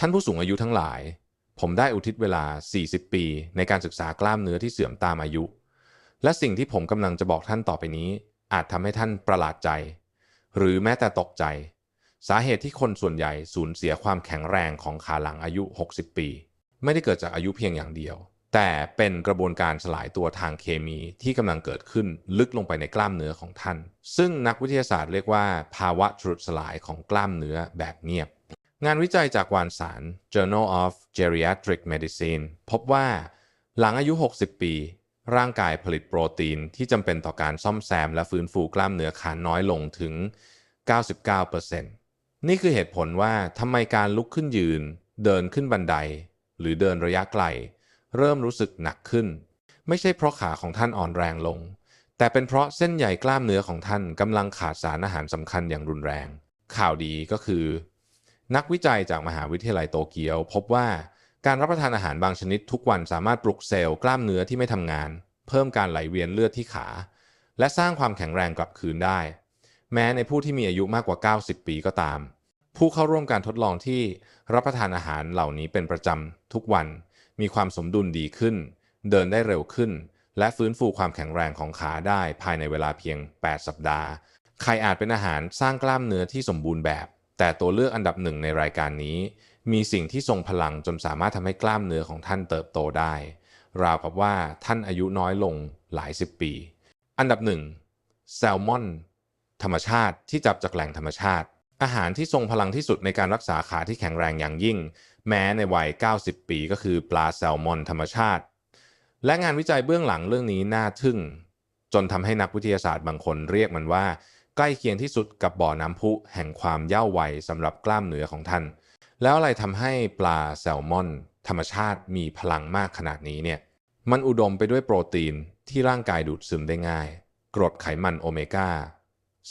ท่านผู้สูงอายุทั้งหลาย ผมได้อุทิศเวลา 40 ปี ในการศึกษากล้ามเนื้อที่เสื่อมตามอายุ และสิ่งที่ผมกำลังจะบอกท่านต่อไปนี้ อาจทำให้ท่านประหลาดใจ หรือแม้แต่ตกใจ สาเหตุที่คนส่วนใหญ่สูญเสียความแข็งแรงของขาหลังอายุ 60 ปี ไม่ได้เกิดจากอายุเพียงอย่างเดียว แต่เป็นกระบวนการสลายตัวทางเคมีที่กำลังเกิดขึ้นลึกลงไปในกล้ามเนื้อของท่าน ซึ่งนักวิทยาศาสตร์เรียกว่า ภาวะฉุดสลายของกล้ามเนื้อแบบเงียบ งานวิจัยจากวารสาร Journal of Geriatric Medicine พบว่า หลังอายุ 60 ปี ร่างกายผลิตโปรตีนที่จำเป็นต่อการซ่อมแซมและฟื้นฟูกล้ามเนื้อขาน้อยลงถึง 99%นี่คือเหตุผลว่าทำไมการลุกขึ้นยืน เดินขึ้นบันได หรือเดินระยะไกล เริ่มรู้สึกหนักขึ้น ไม่ใช่เพราะขาของท่านอ่อนแรงลง แต่เป็นเพราะเส้นใยกล้ามเนื้อของท่านกำลังขาดสารอาหารสำคัญอย่างรุนแรง ข่าวดีก็คือ นักวิจัยจากมหาวิทยาลัยโตเกียว พบว่าการรับประทานอาหารบางชนิดทุกวันสามารถปลุกเซลล์กล้ามเนื้อที่ไม่ทำงาน เพิ่มการไหลเวียนเลือดที่ขา และสร้างความแข็งแรงกลับคืนได้ แม้ในผู้ที่มีอายุมากกว่า 90 ปีก็ตาม ผู้เข้าร่วมการทดลองที่รับประทานอาหารเหล่านี้เป็นประจำทุกวัน มีความสมดุลดีขึ้น เดินได้เร็วขึ้น และฟื้นฟูความแข็งแรงของขาได้ภายในเวลาเพียง 8 สัปดาห์ ไข่อาจเป็นอาหารสร้างกล้ามเนื้อที่สมบูรณ์แบบ แต่ตัวเลือกอันดับหนึ่งในรายการนี้ มีสิ่งที่ทรงพลังจนสามารถทำให้กล้ามเนื้อของท่านเติบโตได้ ราวกับว่าท่านอายุน้อยลงหลายสิบปี อันดับหนึ่งแซลมอน ธรรมชาติที่จับจากแหล่งธรรมชาติ อาหารที่ทรงพลังที่สุดในการรักษาขาที่แข็งแรงอย่างยิ่ง แม้ในวัย 90 ปีก็คือปลาแซลมอนธรรมชาติ และงานวิจัยเบื้องหลังเรื่องนี้น่าทึ่ง จนทำให้นักวิทยาศาสตร์บางคนเรียกมันว่า ใกล้เคียงที่สุดกับบ่อน้ำพุแห่งความเย่าวัยสำหรับกล้ามเนื้อของท่าน แล้วอะไรทำให้ปลาแซลมอน ธรรมชาติมีพลังมากขนาดนี้เนี่ยมันอุดมไปด้วยโปรตีนที่ร่างกายดูดซึมได้ง่าย กรดไขมันโอเมก้า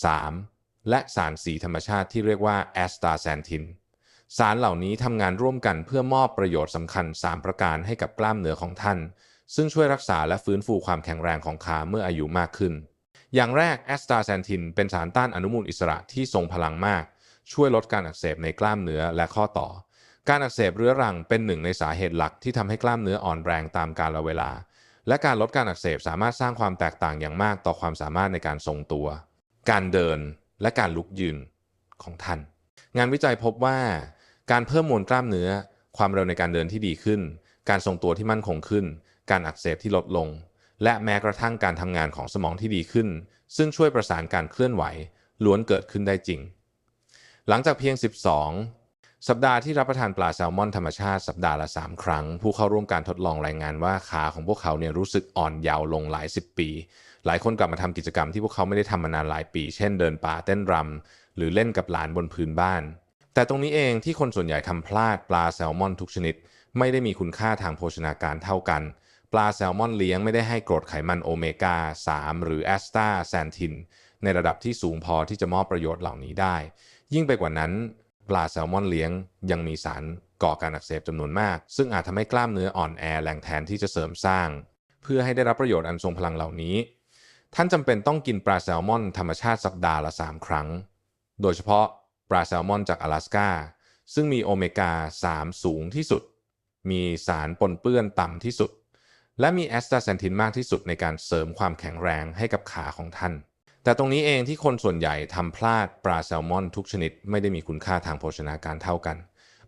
3. และสารสีธรรมชาติที่เรียกว่าแอสตาแซนทิน สารเหล่านี้ทำงานร่วมกันเพื่อมอบประโยชน์สำคัญ 3 ประการให้กับกล้ามเนื้อของท่าน ซึ่งช่วยรักษาและฟื้นฟูความแข็งแรงของขาเมื่ออายุมากขึ้น อย่างแรกแอสตาแซนทินเป็นสารต้านอนุมูลอิสระที่ทรงพลังมาก ช่วยลดการอักเสบในกล้ามเนื้อและข้อต่อ การอักเสบเรื้อรังเป็นหนึ่งในสาเหตุหลักที่ทำให้กล้ามเนื้ออ่อนแรงตามกาลเวลา และการลดการอักเสบสามารถสร้างความแตกต่างอย่างมากต่อความสามารถในการทรงตัว การเดินและการลุกยืนของท่าน งานวิจัยพบว่า การเพิ่มมวลกล้ามเนื้อ ความเร็วในการเดินที่ดีขึ้น การทรงตัวที่มั่นคงขึ้น การอักเสบที่ลดลง และแม้กระทั่งการทำงานของสมองที่ดีขึ้น ซึ่งช่วยประสานการเคลื่อนไหวล้วนเกิดขึ้นได้จริง หลังจากเพียง 12 สัปดาห์ที่รับประทานปลาแซลมอนธรรมชาติสัปดาห์ละ 3 ครั้ง ผู้เข้าร่วมการทดลองรายงานว่าขาของพวกเขาเนี่ยรู้สึกอ่อนเยาว์ลงหลายสิบปี หลายคนกลับมาทำกิจกรรมที่พวกเขาไม่ได้ทำมานานหลายปี เช่นเดินป่าเต้นรำหรือเล่นกับหลานบนพื้นบ้าน แต่ตรงนี้เองที่คนส่วนใหญ่ทำพลาดปลาแซลมอนทุกชนิด ไม่ได้มีคุณค่าทางโภชนาการเท่ากัน ปลาแซลมอนเลี้ยงไม่ได้ให้กรดไขมันโอเมก้า 3 หรือแอสตาแซนทิน ในระดับที่สูงพอที่จะมอบประโยชน์เหล่านี้ได้ ยิ่งไปกว่านั้น ปลาแซลมอนเลี้ยงยังมีสารก่อการอักเสบจำนวนมาก ซึ่งอาจทำให้กล้ามเนื้ออ่อนแอแหล่งแทนที่จะเสริมสร้าง เพื่อให้ได้รับประโยชน์อันทรงพลังเหล่านี้ ท่านจำเป็นต้องกินปลาแซลมอนธรรมชาติสัปดาห์ละ 3 ครั้ง โดยเฉพาะปลาแซลมอนจาก阿拉สกาซึ่งมีโอเมก้า 3 สูงที่สุด มีสารปนเปื้อนต่ำที่สุด และมีแอสตาแซนทินมากที่สุดในการเสริมความแข็งแรงให้กับขาของท่าน แต่ตรงนี้เองที่คนส่วนใหญ่ทำพลาดปลาแซลมอนทุกชนิดไม่ได้มีคุณค่าทางโภชนาการเท่ากัน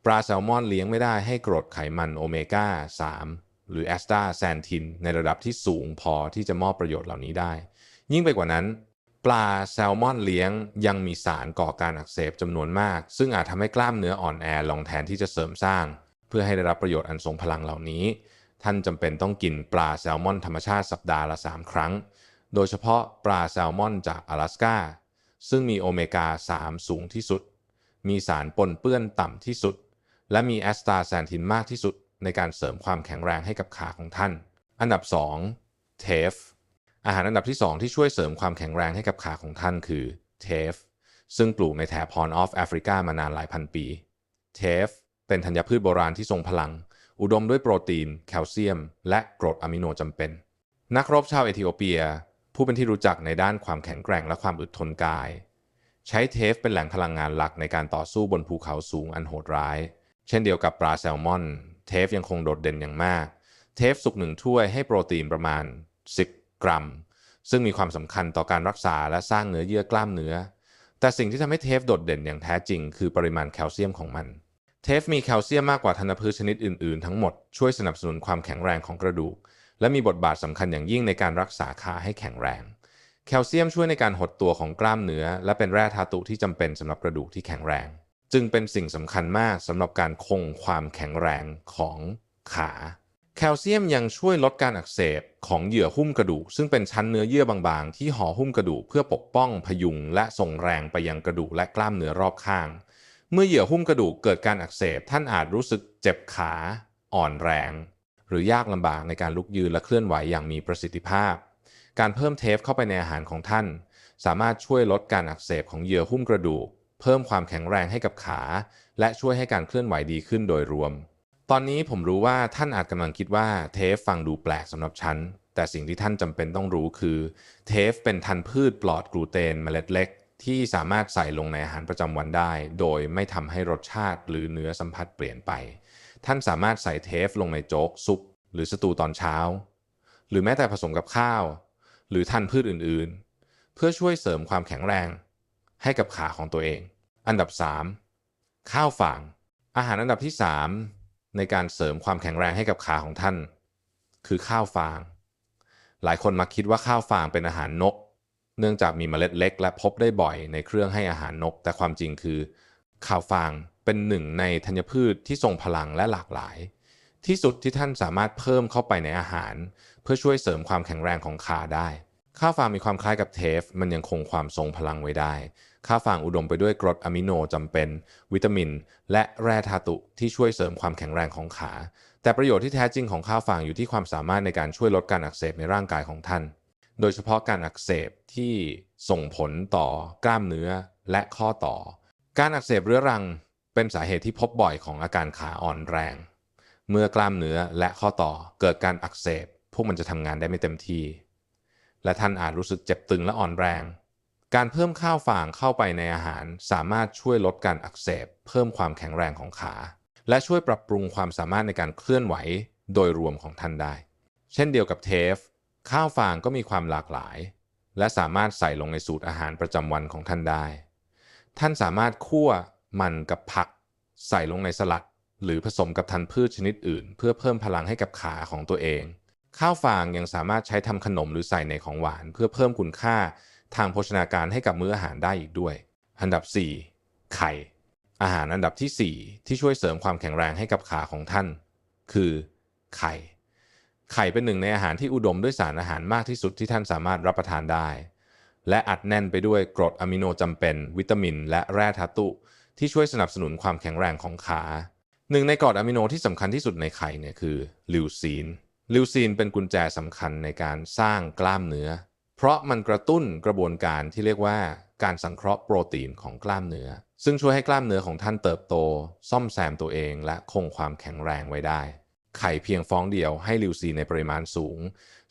ปลาแซลมอนเลี้ยงไม่ได้ให้กรดไขมันโอเมก้า 3 หรือแอสตาแซนทินในระดับที่สูงพอที่จะมอบประโยชน์เหล่านี้ได้ ยิ่งไปกว่านั้น ปลาแซลมอนเลี้ยงยังมีสารก่อการอักเสบจำนวนมาก ซึ่งอาจทำให้กล้ามเนื้ออ่อนแอลงแทนที่จะเสริมสร้าง เพื่อให้ได้รับประโยชน์อันทรงพลังเหล่านี้ ท่านจำเป็นต้องกินปลาแซลมอนธรรมชาติสัปดาห์ละ 3 ครั้ง โดยเฉพาะปลาแซลมอนจาก阿拉สกาซึ่งมีโอเมก้า 3 สูงที่สุด มีสารปนเปื้อนต่ำที่สุด และมีแอสตาแซนทินมากที่สุดในการเสริมความแข็งแรงให้กับขาของท่าน อันดับ 2 เทฟ อาหารอันดับที่ 2 ที่ช่วยเสริมความแข็งแรงให้กับขาของท่านคือเทฟ ซึ่งปลูกในแถบฮอนออฟแอฟริกามานานหลายพันปี เทฟ เป็นธัญพืชโบราณที่ทรงพลัง อุดมด้วยโปรตีน แคลเซียม และกรดอะมิโนจำเป็น นักรบชาวเอธิโอเปีย ผู้เป็นที่รู้จักในด้านความแข็งแกร่งและความอึดทนกาย ใช้เทฟเป็นแหล่งพลังงานหลักในการต่อสู้บนภูเขาสูงอันโหดร้าย เช่นเดียวกับปลาแซลมอน เทฟยังคงโดดเด่นอย่างมาก เทฟสุกหนึ่งถ้วยให้โปรตีนประมาณ 10 กรัม ซึ่งมีความสำคัญต่อการรักษาและสร้างเนื้อเยื่อกล้ามเนื้อ แต่สิ่งที่ทำให้เทฟโดดเด่นอย่างแท้จริง คือปริมาณแคลเซียมของมัน เทฟมีแคลเซียมมากกว่าธัญพืชชนิดอื่น ๆ ทั้งหมดช่วยสนับสนุนความแข็งแรงของกระดูก และมีบทบาทสำคัญอย่างยิ่งในการรักษาขาให้แข็งแรง แคลเซียมช่วยในการหดตัวของกล้ามเนื้อ และเป็นแร่ธาตุที่จำเป็นสำหรับกระดูกที่แข็งแรง จึงเป็นสิ่งสำคัญมากสำหรับการคงความแข็งแรงของขา แคลเซียมยังช่วยลดการอักเสบของเหยื่อหุ้มกระดูก ซึ่งเป็นชั้นเนื้อเยื่อบาง ๆ ที่ห่อหุ้มกระดูกเพื่อปกป้องพยุงและส่งแรงไปยังกระดูกและกล้ามเนื้อรอบข้าง เมื่อเหยื่อหุ้มกระดูกเกิดการอักเสบ ท่านอาจรู้สึกเจ็บขาอ่อนแรง หรือยากลำบากในการลุกยืนและเคลื่อนไหวอย่างมีประสิทธิภาพ การเพิ่มเทฟเข้าไปในอาหารของท่าน สามารถช่วยลดการอักเสบของเหยื่อหุ้มกระดูก เพิ่มความแข็งแรงให้กับขา และช่วยให้การเคลื่อนไหวดีขึ้นโดยรวม ตอนนี้ผมรู้ว่าท่านอาจกำลังคิดว่าเทฟฟังดูแปลกสำหรับฉันแต่สิ่งที่ท่านจำเป็นต้องรู้คือ เทฟเป็นธัญพืชปลอดกลูเตนเมล็ดเล็ก ที่สามารถใส่ลงในอาหารประจำวันได้ โดยไม่ทำให้รสชาติหรือเนื้อสัมผัสเปลี่ยนไป ท่านสามารถใส่เทฟลงในโจ๊กซุป หรือสตูตอนเช้า หรือแม้แต่ผสมกับข้าว หรือธัญพืชอื่นๆ เพื่อช่วยเสริมความแข็งแรง ให้กับขาของตัวเอง อันดับ 3 ข้าวฝาง อาหารอันดับที่ 3 ในการเสริมความแข็งแรงให้กับขาของท่าน คือข้าวฟาง หลายคนมักคิดว่าข้าวฟางเป็นอาหารนก เนื่องจากมีเมล็ดเล็ก และพบได้บ่อยในเครื่องให้อาหารนก แต่ความจริงคือข้าวฟางเป็นหนึ่งในธัญพืชที่ทรงพลังและหลากหลาย ที่สุดที่ท่านสามารถเพิ่มเข้าไปในอาหาร เพื่อช่วยเสริมความแข็งแรงของขาได้ข้าวฟางมีความคล้ายกับเทฟ มันยังคงความทรงพลังไว้ได้ข้าวฟางอุดมไปด้วยกรดอะมิโนจำเป็น วิตามิน และแร่ธาตุที่ช่วยเสริมความแข็งแรงของขา แต่ประโยชน์ที่แท้จริงของข้าวฟางอยู่ที่ความสามารถในการช่วยลดการอักเสบในร่างกายของท่าน โดยเฉพาะการอักเสบที่ส่งผลต่อกล้ามเนื้อและข้อต่อ การอักเสบเรื้อรังเป็นสาเหตุที่พบบ่อยของอาการขาอ่อนแรง เมื่อกล้ามเนื้อและข้อต่อเกิดการอักเสบ พวกมันจะทำงานได้ไม่เต็มที่ และท่านอาจรู้สึกเจ็บตึงและอ่อนแรง การเพิ่มข้าวฝางเข้าไปในอาหาร สามารถช่วยลดการอักเสบ เพิ่มความแข็งแรงของขา และช่วยปรับปรุงความสามารถในการเคลื่อนไหวโดยรวมของท่านได้ เช่นเดียวกับเทฟ ข้าวฟางก็มีความหลากหลาย และสามารถใส่ลงในสูตรอาหารประจำวันของท่านได้ ท่านสามารถคั่วมันกับผัก ใส่ลงในสลัด หรือผสมกับธัญพืชชนิดอื่น เพื่อเพิ่มพลังให้กับขาของตัวเอง ข้าวฟางยังสามารถใช้ทำขนมหรือใส่ในของหวาน เพื่อเพิ่มคุณค่าทางโภชนาการให้กับมื้ออาหารได้อีกด้วย อันดับ 4 ไข่ อาหารอันดับทีสี่4 ที่ช่วยเสริมความแข็งแรงให้กับขาของท่าน คือ ไข่ ไข่เป็นหนึ่งในอาหารที่อุดมด้วยสารอาหารมากที่สุดที่ท่านสามารถรับประทานได้ และอัดแน่นไปด้วยกรดอะมิโนจำเป็น วิตามิน และแร่ธาตุ ที่ช่วยสนับสนุนความแข็งแรงของขาหนึ่งในกรดอะมิโนที่สำคัญที่สุดในไข่เนี่ยคือลิวซีนลิวซีนเป็นกุญแจสำคัญในการสร้างกล้ามเนื้อ เพราะมันกระตุ้นกระบวนการที่เรียกว่าการสังเคราะห์โปรตีนของกล้ามเนื้อ ซึ่งช่วยให้กล้ามเนื้อของท่านเติบโต ซ่อมแซมตัวเองและคงความแข็งแรงไว้ได้ ไข่เพียงฟองเดียวให้ลิวซีนในปริมาณสูง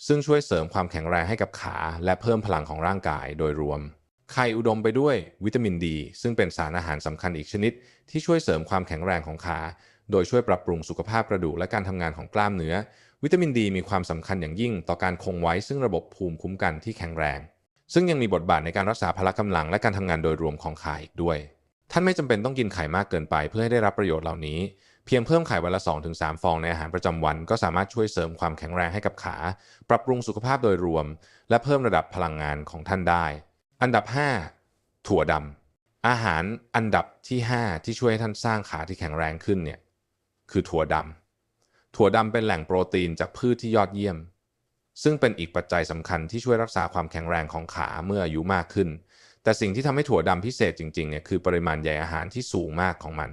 ซึ่งช่วยเสริมความแข็งแรงให้กับขา และเพิ่มพลังของร่างกายโดยรวม ไข่อุดมไปด้วยวิตามินดี ซึ่งเป็นสารอาหารสำคัญอีกชนิด ที่ช่วยเสริมความแข็งแรงของขา โดยช่วยปรับปรุงสุขภาพกระดูกและการทำงานของกล้ามเนื้อ วิตามินดีมีความสำคัญอย่างยิ่งต่อการคงไว้ซึ่งระบบภูมิคุ้มกันที่แข็งแรง ซึ่งยังมีบทบาทในการรักษาพละกำลังและการทำงานโดยรวมของขาอีกด้วย ท่านไม่จำเป็นต้องกินไข่มากเกินไปเพื่อให้ได้รับประโยชน์เหล่านี้ เพียงเพิ่มไข่วันละ 2-3 ฟองในอาหารประจำวัน ก็สามารถช่วยเสริมความแข็งแรงให้กับขา ปรับปรุงสุขภาพโดยรวม และเพิ่มระดับพลังงานของท่านได้ อันดับ 5 ถั่วดำอาหารอันดับที่ 5 ที่ช่วยให้ท่านสร้างขาที่แข็งแรงขึ้นเนี่ยคือถั่วดำถั่วดำเป็นแหล่งโปรตีนจากพืชที่ยอดเยี่ยม ซึ่งเป็นอีกปัจจัยสำคัญที่ช่วยรักษาความแข็งแรงของขาเมื่ออายุมากขึ้น แต่สิ่งที่ทำให้ถั่วดำพิเศษจริงๆเนี่ยคือปริมาณใยอาหารที่สูงมากของมัน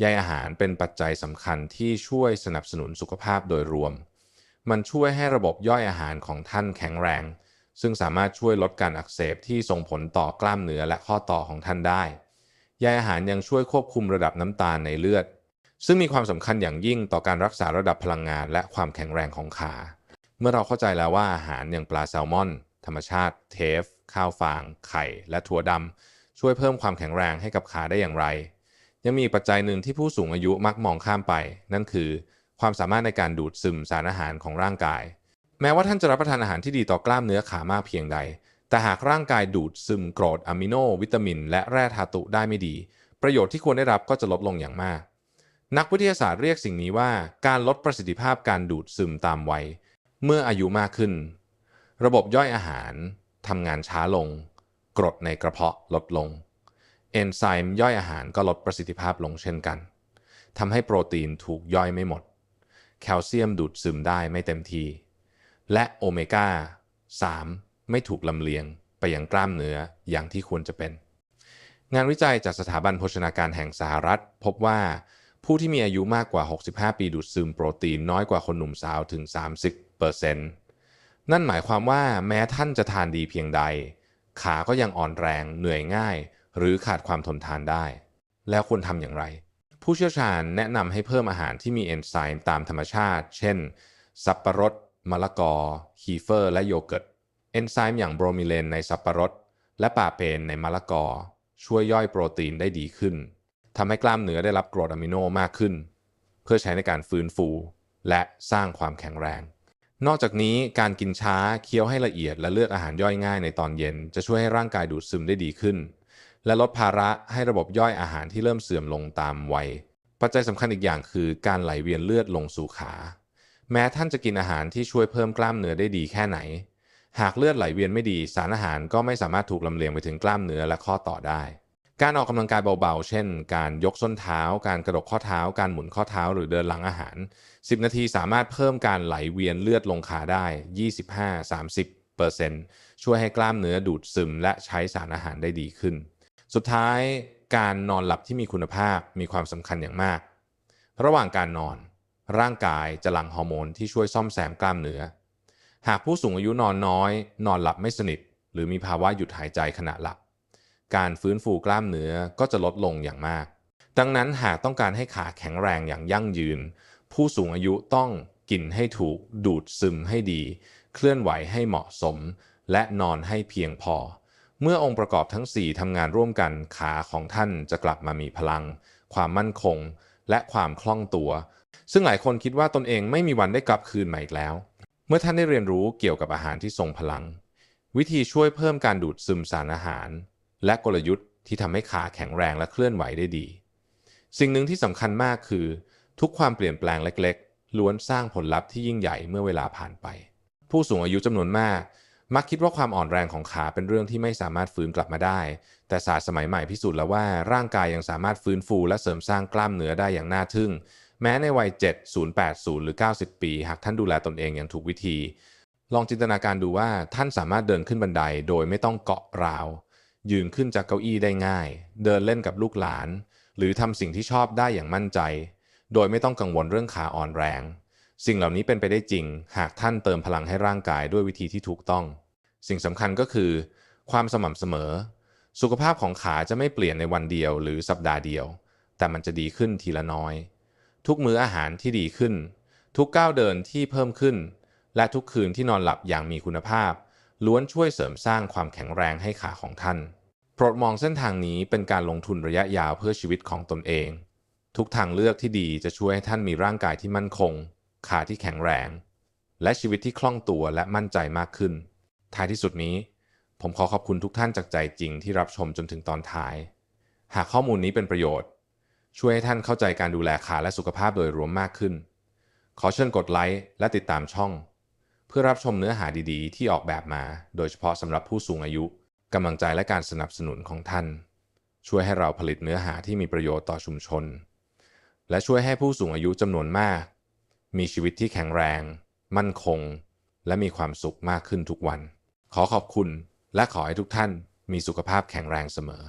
ใยอาหารเป็นปัจจัยสำคัญที่ช่วยสนับสนุนสุขภาพโดยรวม มันช่วยให้ระบบย่อยอาหารของท่านแข็งแรง ซึ่งสามารถช่วยลดการอักเสบที่ส่งผลต่อกล้ามเนื้อและข้อต่อของท่านได้ ใยอาหารยังช่วยควบคุมระดับน้ำตาลในเลือด ซึ่งมีความสำคัญอย่างยิ่งต่อการรักษาระดับพลังงานและความแข็งแรงของขา เมื่อเราเข้าใจแล้วว่าอาหารอย่างปลาแซลมอน ธรรมชาติ เทฟ ข้าวฟาง ไข่ และถั่วดำช่วยเพิ่มความแข็งแรงให้กับขาได้อย่างไร ยังมีอีกปัจจัยหนึ่งที่ผู้สูงอายุมักมองข้ามไป นั่นคือ ความสามารถในการดูดซึมสารอาหารของร่างกาย แม้ว่าท่านจะรับประทานอาหารที่ดีต่อกล้ามเนื้อขามากเพียงใด แต่หากร่างกายดูดซึมกรดอะมิโน วิตามิน และแร่ธาตุได้ไม่ดี ประโยชน์ที่ควรได้รับก็จะลดลงอย่างมาก นักวิทยาศาสตร์เรียกสิ่งนี้ว่าการลดประสิทธิภาพการดูดซึมตามวัยเมื่ออายุมากขึ้น ระบบย่อยอาหารทำงานช้าลง กรดในกระเพาะลดลง เอนไซม์ย่อยอาหารก็ลดประสิทธิภาพลงเช่นกันทำให้โปรตีนถูกย่อยไม่หมด แคลเซียมดูดซึมได้ไม่เต็มที และโอเมก้า 3 ไม่ถูกลำเลียงไปยังกล้ามเนื้ออย่างที่ควรจะเป็น งานวิจัยจากสถาบันโภชนาการแห่งสหรัฐ พบว่าผู้ที่มีอายุมากกว่า 65 ปีดูดซึมโปรตีนน้อยกว่าคนหนุ่มสาวถึง 30%นั่นหมายความว่าแม้ท่านจะทานดีเพียงใด ขาก็ยังอ่อนแรงเหนื่อยง่าย หรือขาดความทนทานได้ แล้วควรทำอย่างไร ผู้เชี่ยวชาญแนะนำให้เพิ่มอาหารที่มีเอนไซม์ตามธรรมชาติ เช่น สับปะรด มะละกอ คีเฟอร์ และโยเกิร์ต เอนไซม์อย่างโบรมิเลนในสับปะรด และปาเปนในมะละกอ ช่วยย่อยโปรตีนได้ดีขึ้นทำให้กล้ามเนื้อได้รับกรดอะมิโนมากขึ้น เพื่อใช้ในการฟื้นฟู และสร้างความแข็งแรง นอกจากนี้การกินช้าเคี้ยวให้ละเอียดและเลือกอาหารย่อยง่ายในตอนเย็น จะช่วยให้ร่างกายดูดซึมได้ดีขึ้น และลดภาระให้ระบบย่อยอาหารที่เริ่มเสื่อมลงตามวัย ปัจจัยสำคัญอีกอย่างคือการไหลเวียนเลือดลงสู่ขา แม้ท่านจะกินอาหารที่ช่วยเพิ่มกล้ามเนื้อได้ดีแค่ไหน หากเลือดไหลเวียนไม่ดีสารอาหารก็ไม่สามารถถูกลำเลียงไปถึงกล้ามเนื้อและข้อต่อได้ การออกกำลังกายเบาๆ เช่น การยกส้นเท้า การกระดกข้อเท้า การหมุนข้อเท้า หรือเดินหลังอาหาร 10 นาทีสามารถเพิ่มการไหลเวียนเลือดลงขาได้ 25-30%ช่วยให้กล้ามเนื้อดูดซึมและใช้สารอาหารได้ดีขึ้น สุดท้ายการนอนหลับที่มีคุณภาพมีความสำคัญอย่างมาก ระหว่างการนอน ร่างกายจะหลั่งฮอร์โมนที่ช่วยซ่อมแซมกล้ามเนื้อ หากผู้สูงอายุนอนน้อย นอนหลับไม่สนิท หรือมีภาวะหยุดหายใจขณะหลับ การฟื้นฟูกล้ามเนื้อก็จะลดลงอย่างมาก ดังนั้นหากต้องการให้ขาแข็งแรงอย่างยั่งยืน ผู้สูงอายุต้องกินให้ถูก ดูดซึมให้ดี เคลื่อนไหวให้เหมาะสม และนอนให้เพียงพอ เมื่อองค์ประกอบทั้ง 4ทำงานร่วมกันขาของท่านจะกลับมามีพลัง ความมั่นคง และความคล่องตัว ซึ่งหลายคนคิดว่าตนเองไม่มีวันได้กลับคืนมาอีกแล้ว เมื่อท่านได้เรียนรู้เกี่ยวกับอาหารที่ทรงพลัง วิธีช่วยเพิ่มการดูดซึมสารอาหาร และกลยุทธ์ที่ทำให้ขาแข็งแรงและเคลื่อนไหวได้ดี สิ่งหนึ่งที่สำคัญมากคือ ทุกความเปลี่ยนแปลงเล็ก ๆ ล้วนสร้างผลลัพธ์ที่ยิ่งใหญ่เมื่อเวลาผ่านไป ผู้สูงอายุจำนวนมาก มักคิดว่าความอ่อนแรงของขาเป็นเรื่องที่ไม่สามารถฟื้นกลับมาได้ แต่ศาสตร์สมัยใหม่พิสูจน์แล้วว่าร่างกายยังสามารถฟื้นฟูและเสริมสร้างกล้ามเนื้อได้อย่างน่าทึ่ง แม้ในวัย 7 0 8 0 หรือ 90 ปี หากท่านดูแลตนเองอย่างถูกวิธี ลองจินตนาการดูว่าท่านสามารถเดินขึ้นบันไดโดยไม่ต้องเกาะราว ยืนขึ้นจากเก้าอี้ได้ง่าย เดินเล่นกับลูกหลาน หรือทำสิ่งที่ชอบได้อย่างมั่นใจ โดยไม่ต้องกังวลเรื่องขาอ่อนแรง สิ่งเหล่านี้เป็นไปได้จริง หากท่านเติมพลังให้ร่างกายด้วยวิธีที่ถูกต้อง สิ่งสำคัญก็คือ ความสม่ำเสมอ สุขภาพของขาจะไม่เปลี่ยนในวันเดียวหรือสัปดาห์เดียว แต่มันจะดีขึ้นทีละน้อย ทุกมื้ออาหารที่ดีขึ้น ทุกก้าวเดินที่เพิ่มขึ้น และทุกคืนที่นอนหลับอย่างมีคุณภาพ ล้วนช่วยเสริมสร้างความแข็งแรงให้ขาของท่านโปรดมองเส้นทางนี้เป็นการลงทุนระยะยาวเพื่อชีวิตของตนเอง ทุกทางเลือกที่ดีจะช่วยให้ท่านมีร่างกายที่มั่นคง ขาที่แข็งแรง และชีวิตที่คล่องตัวและมั่นใจมากขึ้น ท้ายที่สุดนี้ ผมขอขอบคุณทุกท่านจากใจจริงที่รับชมจนถึงตอนท้าย หากข้อมูลนี้เป็นประโยชน์ ช่วยให้ท่านเข้าใจการดูแลขาและสุขภาพโดยรวมมากขึ้น ขอเชิญกดไลค์และติดตามช่อง เพื่อรับชมเนื้อหาดีๆ ที่ออกแบบมา โดยเฉพาะสำหรับผู้สูงอายุกำลังใจและการสนับสนุนของท่าน ช่วยให้เราผลิตเนื้อหาที่มีประโยชน์ต่อชุมชน และช่วยให้ผู้สูงอายุจำนวนมาก มีชีวิตที่แข็งแรง มั่นคง และมีความสุขมากขึ้นทุกวัน ขอขอบคุณและขอให้ทุกท่านมีสุขภาพแข็งแรงเสมอ